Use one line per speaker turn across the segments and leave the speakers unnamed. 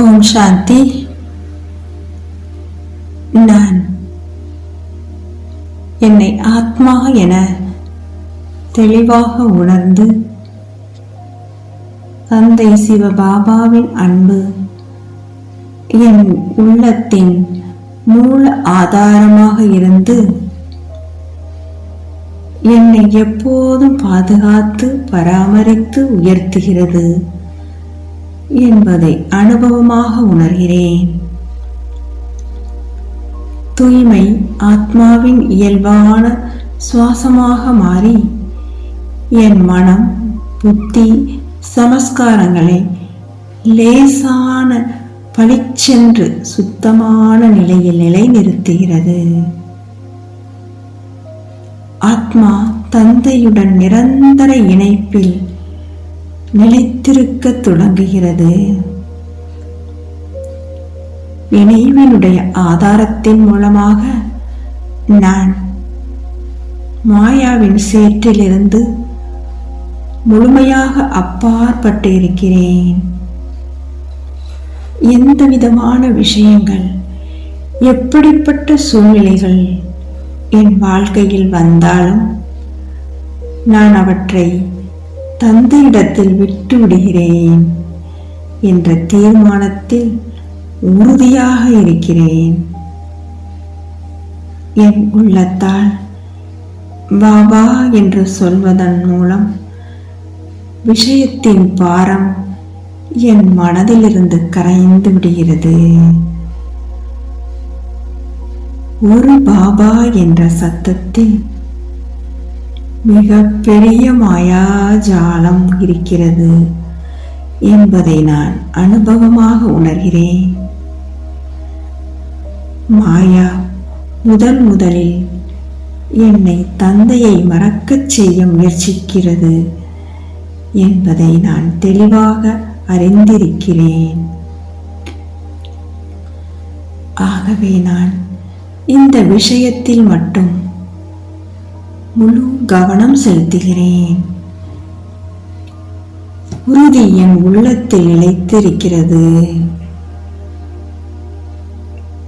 ஓம் சாந்தி நான் என்னை ஆத்மா என தெளிவாக உணர்ந்து தந்தை சிவபாபாவின் அன்பு என் உள்ளத்தின் மூல ஆதாரமாக இருந்து என்னை எப்போதும் பாதுகாத்து பராமரித்து உயர்த்துகிறது. என்பதை அனுபவமாக உணர்கிறேன். தூய்மை ஆத்மாவின் இயல்பான சுவாசமாக மாறி என் மனம் புத்தி சமஸ்காரங்களை லேசான பளிச்சென்று சுத்தமான நிலையில் நிலைநிறுத்துகிறது. ஆத்மா தந்தையுடன் நிரந்தர இணைப்பில் நிலைத்திருக்க தொடங்குகிறது. நினைவினுடைய ஆதாரத்தின் மூலமாக நான் மாயாவின் சேற்றிலிருந்து முழுமையாக அப்பாற்பட்டு இருக்கிறேன் எந்த விதமான விஷயங்கள் எப்படிப்பட்ட சூழ்நிலைகள் என் வாழ்க்கையில் வந்தாலும் நான் அவற்றை தந்தையிடத்தில் விட்டு விடுகிறேன் என்ற தீர்மானத்தில் உறுதியாக இருக்கிறேன். என் உள்ளத்தால் பாபா என்று சொல்வதன் மூலம் விஷயத்தின் பாரம் என் மனதிலிருந்து கரைந்து விடுகிறது. ஒரு பாபா என்ற சத்தத்தில் மிக பெரிய மாயாஜாலம் இருக்கிறது என்பதை நான் அனுபவமாக உணர்கிறேன். மாயா முதல் முதலில் என்னை தந்தையை மறக்கச் செய்ய முயற்சிக்கிறது என்பதை நான் தெளிவாக அறிந்திருக்கிறேன். ஆகவே நான் இந்த விஷயத்தில் மட்டும் முழு கவனம் செலுத்துகிறேன். உறுதி என் உள்ளத்தில் நிலைத்திருக்கிறது.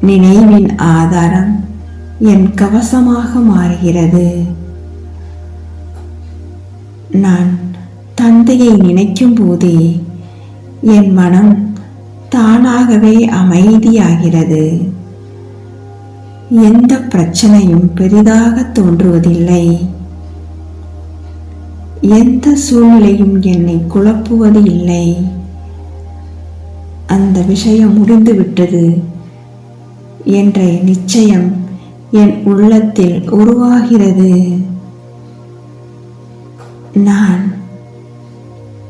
நினைவின் ஆதாரம் என் கவசமாக மாறுகிறது. நான் தந்தையை நினைக்கும் போதே என் மனம் தானாகவே அமைதியாகிறது. எந்த பிரச்சனையும் பெரிதாக தோன்றுவதில்லை. எந்த சூழ்நிலையும் என்னை குழப்புவது இல்லை. அந்த விஷயம் முடிந்துவிட்டது என்ற நிச்சயம் என் உள்ளத்தில் உருவாகிறது. நான்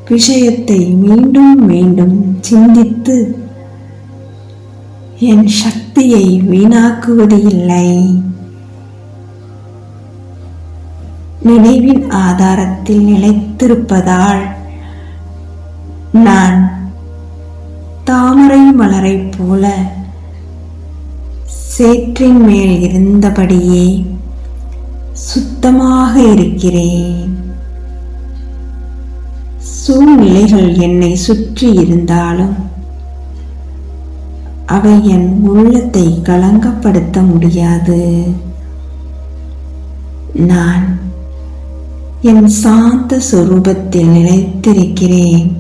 விஷயத்தை மீண்டும் மீண்டும் சிந்தித்து என் சக்தியை வீணாக்குவது இல்லை. நினைவின் ஆதாரத்தில் நிலைத்திருப்பதால் நான் தாமரை மலரைப் போல சேற்றின் மேல் இருந்தபடியே சுத்தமாக இருக்கிறேன். சூழ்நிலைகள் என்னை சுற்றி இருந்தாலும் அவை என் உள்ளத்தை கலங்கப்படுத்த முடியாது. நான் என் சாந்த சுரூபத்தில் நிலைத்திருக்கிறேன்.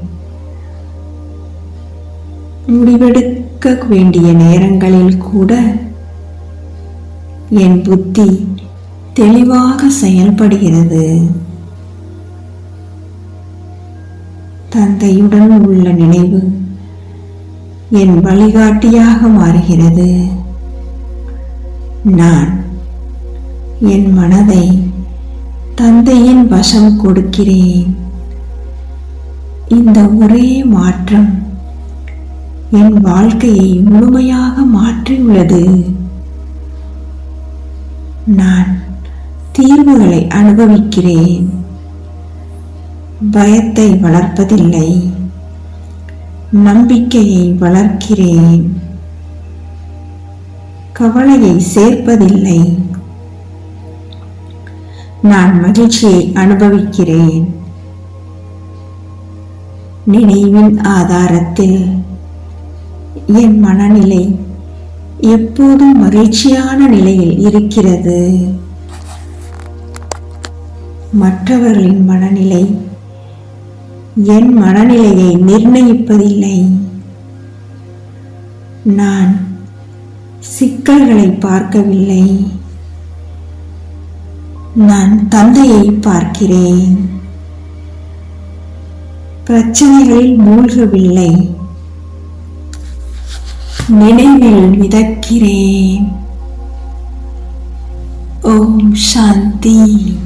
முடிவெடுக்க வேண்டிய நேரங்களில் கூட என் புத்தி தெளிவாக செயல்படுகிறது. தந்தையுடன் உள்ள நினைவு என் வழிகாட்டியாக மாறுகிறது. நான் என் மனதை தந்தையின் வசம் கொடுக்கிறேன். இந்த ஒரே மாற்றம் என் வாழ்க்கையை முழுமையாக மாற்றியுள்ளது. நான் தீர்வுகளை அனுபவிக்கிறேன். பயத்தை வளர்ப்பதில்லை. நம்பிக்கையை வளர்க்கிறேன். கவலையை சேர்ப்பதில்லை. நான் மகிழ்ச்சியை அனுபவிக்கிறேன். நினைவின் ஆதாரத்தில் என் மனநிலை எப்போதும் மகிழ்ச்சியான நிலையில் இருக்கிறது. மற்றவர்களின் மனநிலை என் மனநிலையை நிர்ணயிப்பதில்லை. நான் சிக்கல்களை பார்க்கவில்லை. நான் தந்தையை பார்க்கிறேன். பிரச்சனைகளில் மூழ்கவில்லை. நினைவில் மிதக்கிறேன். ஓம் சாந்தி.